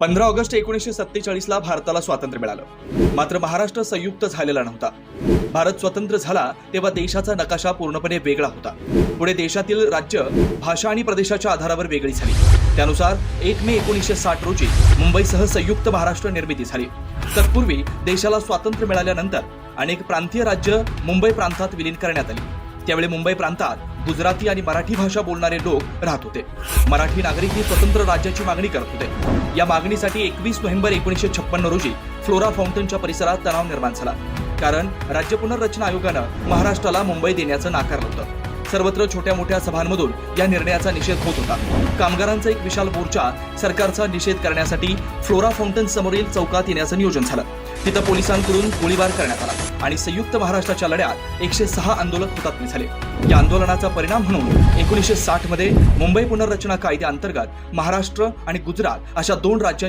पंधरा ऑगस्ट एकोणीसशे सत्तेचाळीसला भारताला स्वातंत्र्य मिळालं. मात्र महाराष्ट्र संयुक्त झालेला नव्हता. भारत स्वतंत्र झाला तेव्हा देशाचा नकाशा पूर्णपणे वेगळा होता. पुढे देशातील राज्य भाषा आणि प्रदेशाच्या आधारावर वेगळी झाली. त्यानुसार एक मे एकोणीसशे साठ रोजी मुंबईसह संयुक्त महाराष्ट्र निर्मिती झाली. तत्पूर्वी देशाला स्वातंत्र्य मिळाल्यानंतर अनेक प्रांतीय राज्य मुंबई प्रांतात विलीन करण्यात आली. त्यावेळी मुंबई प्रांतात गुजराती आणि मराठी भाषा बोलणारे लोक राहत होते. मराठी नागरिक ही स्वतंत्र राज्याची मागणी करत होते. या मागणीसाठी एकवीस नोव्हेंबर एकोणीसशे छप्पन्न रोजी फ्लोरा फाउंटनच्या परिसरात तणाव निर्माण झाला. कारण राज्य पुनर्रचना आयोगानं महाराष्ट्राला मुंबई देण्याचं नाकारलं होतं. सर्वत्र छोट्या मोठ्या सभांमधून या निर्णयाचा निषेध होत होता. कामगारांचा एक विशाल मोर्चा सरकारचा निषेध करण्यासाठी फ्लोरा फाउंटन समोरील चौकात येण्याचं नियोजन झालं. तिथं पोलिसांकडून गोळीबार करण्यात आला आणि संयुक्त महाराष्ट्राच्या लढ्यात एकशे सहा आंदोलक हुतात्मे झाले. या आंदोलनाचा परिणाम म्हणून एकोणीसशे साठमध्ये मुंबई पुनर्रचना कायद्याअंतर्गत महाराष्ट्र आणि गुजरात अशा दोन राज्यांची